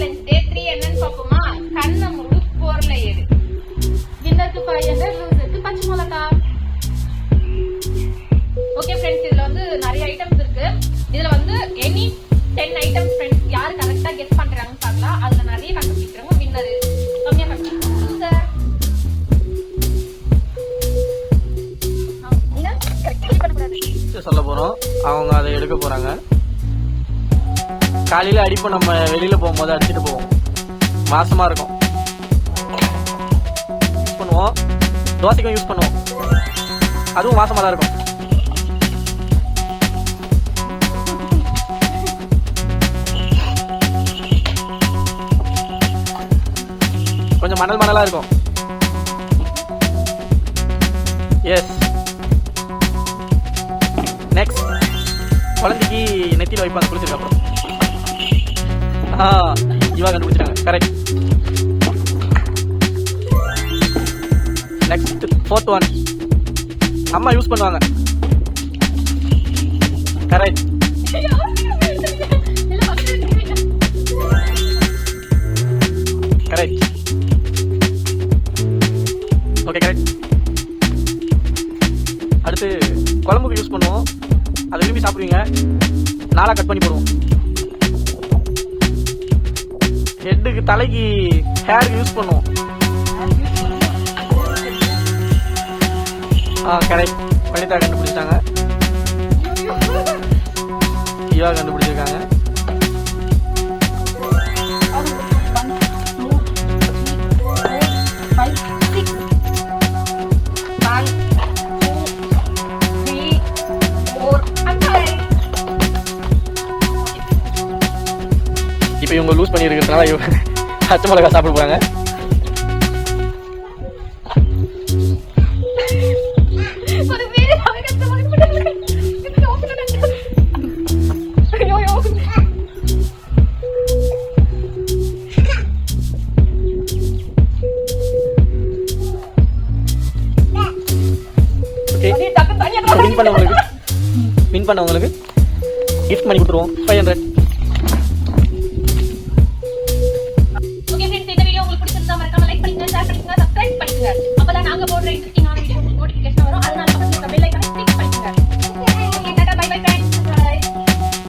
Challenge day three என்னன்னு பார்ப்போமா? கண்ணை முழு போர்ல எடு. வின்னருக்கு ஃபைவ் ஹண்ட்ரட் பச்சை மிளகா. ஓகே ஃப்ரெண்ட்ஸ் இதுல வந்து நிறைய ஐட்டம்ஸ் இருக்கு. இதுல வந்து எனி டென் ஐட்டம்ஸ் ஃப்ரெண்ட்ஸ் யார் கரெக்டா கெஸ் பண்றாங்கன்னு பார்த்தா அதுல நிறைய கண்டுபிடிக்கிறவங்க வின்னர் கம்மியா கண்டுபிடிச்சு சொல்ல போறோம். அவங்க அதை எடுக்க போறாங்க. காலையில் அடிப்போம் நம்ம வெளியில் போகும்போது அடிச்சுட்டு போவோம். மாசமாக இருக்கும். யூஸ் பண்ணுவோம். தோசைக்கும் யூஸ் பண்ணுவோம். அதுவும் மாசமாக தான் இருக்கும். கொஞ்சம் மணல் மணலாக இருக்கும். எஸ் நெக்ஸ்ட் குழந்தைக்கு நெத்தியில் வைப்பாங்க குளிச்சதுக்கு அப்புறம். இவா கண்டுபிடிச்சிட்டாங்க. கரெக்ட் நெக்ஸ்ட் ஃபோர்த் ஒன் அம்மா யூஸ் பண்ணுவாங்க. கரெக்ட் கரெக்ட் ஓகே கரெக்ட் அடுத்து குழம்புக்கு யூஸ் பண்ணுவோம். அதை விரும்பி சாப்பிடுவீங்க. நாளாக கட் பண்ணி போடுவோம். ஹெட்டுக்கு தலைக்கு ஹேருக்கு யூஸ் பண்ணுவோம். ஆ கரெக்ட் வனிதா கண்டுபிடிச்சிட்டாங்க. இவா கண்டுபிடிச்சிருக்காங்க. இவங்க லூஸ் பண்ணியிருக்கிறதுனால இவங்க பச்சை மிளகா சாப்பிட போறாங்க. ஓகே வின் பண்ணவங்களுக்கு வின் பண்ணவங்களுக்கு கிஃப்ட் பண்ணி கொடுத்துருவோம். Five hundred